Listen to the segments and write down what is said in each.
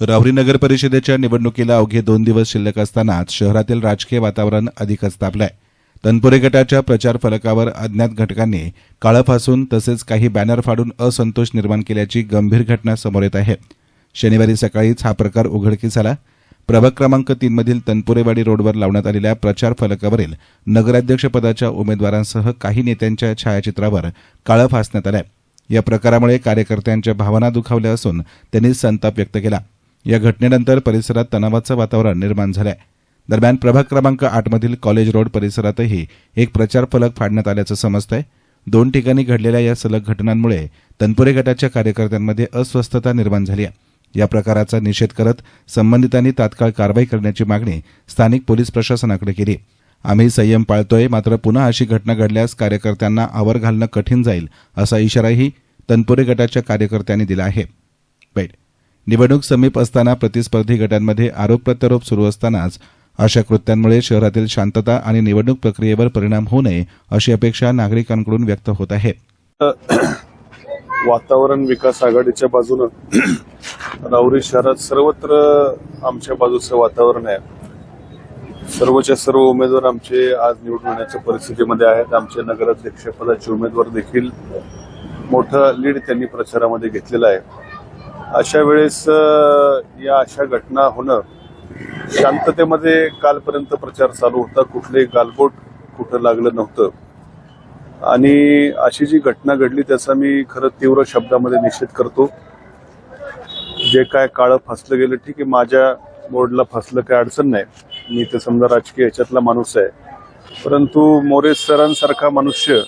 राहुरी नगर परिषदेच्या निवडणुकीला अवघे दोन दिवस शिल्लक असतानाच शहरातील राजकीय वातावरण अधिकच तापलंय तनपुरे गटाच्या प्रचार फलकावर अज्ञात घटकांनी काळं फासून तसेच काही बॅनर फाडून असंतोष निर्माण केल्याची गंभीर घटना समोर येत आहे. शनिवारी सकाळीच हा प्रकार उघडकीस आला. प्रभाग क्रमांक तीनमधील तनपुरेवाडी रोडवर लावण्यात आलेल्या प्रचार फलकावरील नगराध्यक्षपदाच्या उमेदवारांसह काही नेत्यांच्या छायाचित्रावर काळं फासण्यात आलंय. या प्रकारामुळे कार्यकर्त्यांच्या भावना दुखावल्या असून त्यांनी संताप व्यक्त केला. या घटनेनंतर परिसरात तणावाचं वातावरण निर्माण झालंय. दरम्यान प्रभाग क्रमांक आठमधील कॉलेज रोड परिसरातही एक प्रचार फलक फाडण्यात आल्याचं समजतंय. दोन ठिकाणी घडलेल्या या सलग घटनांमुळे तनपुरे गटाच्या कार्यकर्त्यांमध्ये अस्वस्थता निर्माण झाली आहे. या प्रकाराचा निषेध करत संबंधितांनी तात्काळ कारवाई करण्याची मागणी स्थानिक पोलीस प्रशासनाकडे केली. आम्ही संयम पाळतोय मात्र पुन्हा अशी घटना घडल्यास कार्यकर्त्यांना आवर घालणं कठीण जाईल असा इशाराही तनपुरे गटाच्या कार्यकर्त्यांनी दिला आहे. निवडणूक समीप असताना प्रतिस्पर्धी गटांमध्ये आरोप प्रत्यारोप सुरू असतानाच अशा कृत्यांमुळे शहरातील शांतता आणि निवडणूक प्रक्रियेवर परिणाम होऊ नये अशी अपेक्षा नागरिकांकडून व्यक्त होत आहे. वातावरण विकास आघाडीच्या बाजूनं राऊरी शहरात सर्वत्र आमच्या बाजूचं वातावरण आहे. सर्वच्या सर्व उमेदवार आमचे आज निवडून येण्याच्या परिस्थितीमध्ये आहेत. आमचे नगराध्यक्षपदाचे उमेदवार देखील मोठं लीड त्यांनी प्रचारामध्ये घेतलेलं आहे. अशा वेळेस या अशा घटना होणं शांततेमध्ये कालपर्यंत प्रचार चालू होता. कुठलेही गालबोट कुठं लागलं नव्हतं. आणि अशी जी घटना घडली त्याचा मी खरं तीव्र शब्दामध्ये निषेध करतो. जे काय काळं फसलं गेलं ठीक आहे माझ्या बोर्डला फसलं काय अडचण नाही. मी तर समजा राजकीय ह्याच्यातला माणूस आहे. परंतु मोरे सरांसारखा मनुष्य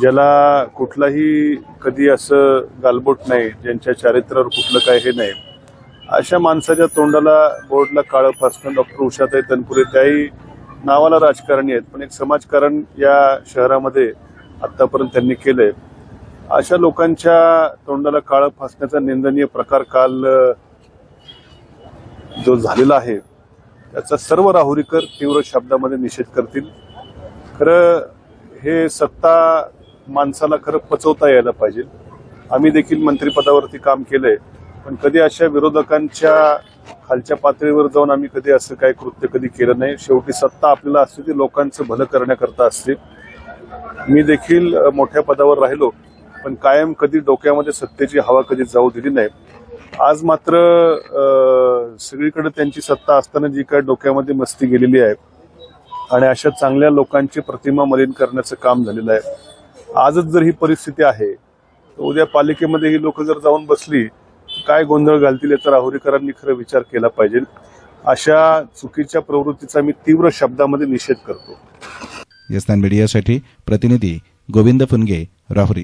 ज्याला कुठलाही कधी असं गालबोट नाही ज्यांच्या चारित्र्यावर कुठलं काय हे नाही. अशा माणसाच्या तोंडाला बोर्डला काळं फासणं डॉक्टर उषाताई तनपुरे त्याही नावाला राजकारणी आहेत. पण एक समाजकारण या शहरामध्ये आतापर्यंत त्यांनी केलंय. अशा लोकांच्या तोंडाला काळं फासण्याचा निंदनीय प्रकार काल जो झालेला आहे त्याचा सर्व राहुरीकर तीव्र शब्दामध्ये निषेध करतील. खरं हे सत्ता माणसाला खरं पचवता यायला पाहिजे. आम्ही देखील मंत्रिपदावरती काम केलंय पण कधी अशा विरोधकांच्या खालच्या पातळीवर जाऊन आम्ही कधी असं काही कृत्य कधी केलं नाही. शेवटी सत्ता आपल्याला असते ती लोकांचं भलं करण्याकरता असते. मी देखील मोठ्या पदावर राहिलो पण कायम कधी डोक्यामध्ये सत्तेची हवा कधी जाऊ दिली नाही. आज मात्र सगळीकडे त्यांची सत्ता असताना जी काय डोक्यामध्ये मस्ती गेलेली आहे आणि अशा चांगल्या लोकांची प्रतिमा मलिन करण्याचं काम झालेलं आहे. आजच जर ही परिस्थिती आहे तर उद्या पालिकेमध्ये ही लोक जर जाऊन बसली काय गोंधळ घालतील याचा राहुरीकरांनी खरं विचार केला पाहिजे. अशा चुकीच्या प्रवृत्तीचा मी तीव्र शब्दामध्ये निषेध करतो. यस्तान मीडियासाठी प्रतिनिधी गोविंद फुनगे राहुरी.